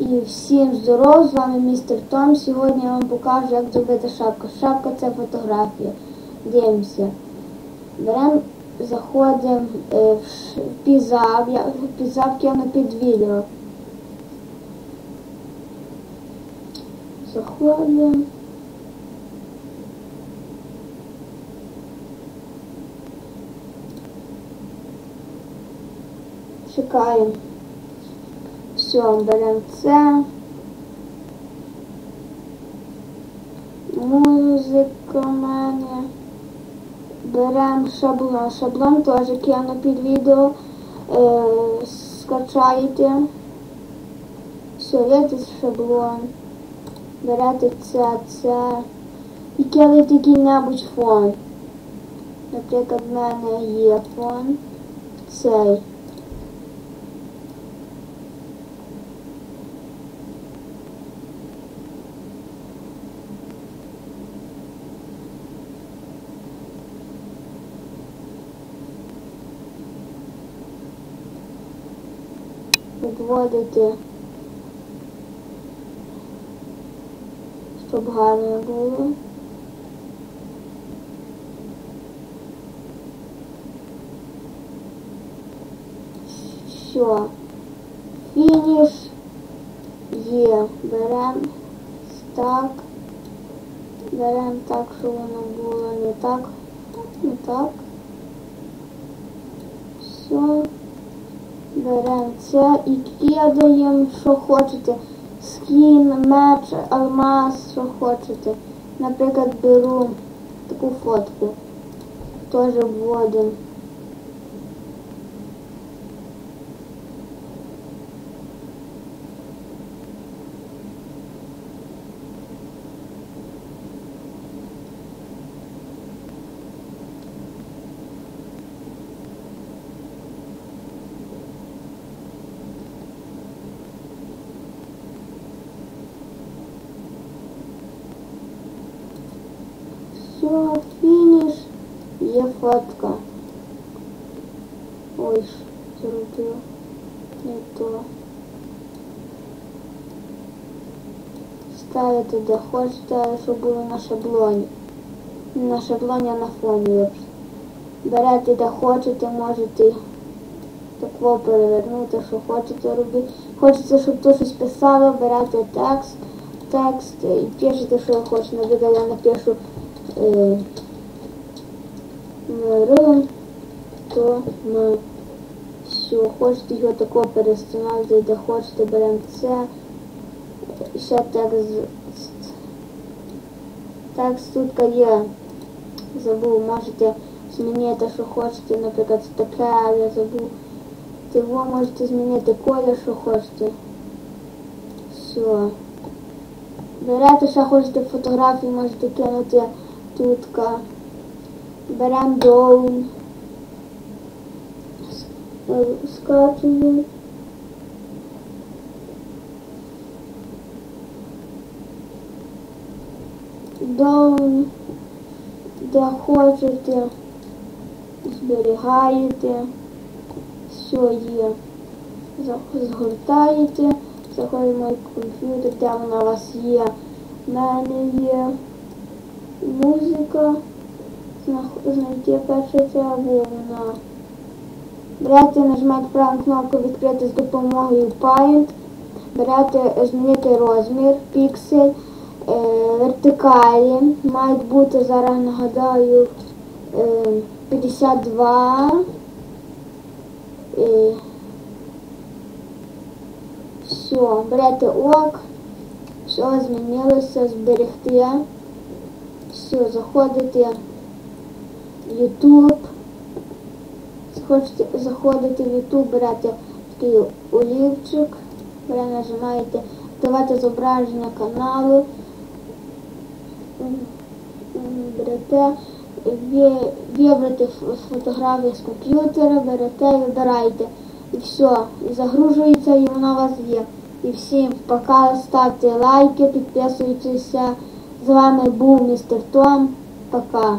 І всім здоров, з вами містер Том. Сьогодні я вам покажу, як зробити шапку. Шапка це фотографія. Дивимося. Беремо, заходимо е, в в. Я під відео. Заходимо. Чекаємо. Все, беремо це. Музика в мене. Беремо шаблон. Шаблон теж кину під відео. Е, скачаєте. Все, тут шаблон. Берете це, це. І кинете який-небудь фон. Наприклад, в мене є фон. Цей. Підводити, щоб гарно було. Все. Фініш є. Беремо так. Беремо так, щоб воно було не так. Не так. Все. Беремо це і кидаємо, що хочете. Скін, меч, алмаз, що хочете. Наприклад, беру таку фотку. Теж вводимо. Все, фініш. Є фотка. Ой, що зробила. Не то. Ставите де хочете, щоб було на шаблоні. На шаблоні, а на фоні ліпше. Берете де хочете, можете такого перевернути, що хочете робити. Хочете, щоб тут щось писало, берете текст, текст і пишете, що ви хочете. Наприклад, я напишу е, миру, то все, хочете його такого перестановити, де хочете, беремо це. Ще текст. Текст тут є. Забув, можете змінити, що хочете, наприклад, таке, я забув. Того можете змінити колір, що хочете. Все. Берете, що хочете фотографії, можете кинути тутка. Беремо доун. Скачуємо. Доун, де хочете, зберігаєте, все є. Згортаєте, заходимо в комп'ютер, де вона у вас є. У мене є музика. Знайти або вона. Берете, нажимаєте праву кнопку відкрити з допомогою Paint. Берете змінити розмір, піксель, е, вертикалі. Мають бути, зараз нагадаю, е, 52. Е, все, берете ок, все змінилося, зберегти. Все, заходите YouTube. Хочете заходити в YouTube, берете такий олівчик, бере, нажимаєте давати зображення каналу, берете, вибрати ф- фотографію з комп'ютера, берете, вибираєте. І все, і загружується, і вона у вас є. І всім пока, ставте лайки, підписуйтеся. З вами був містер Том. Пока.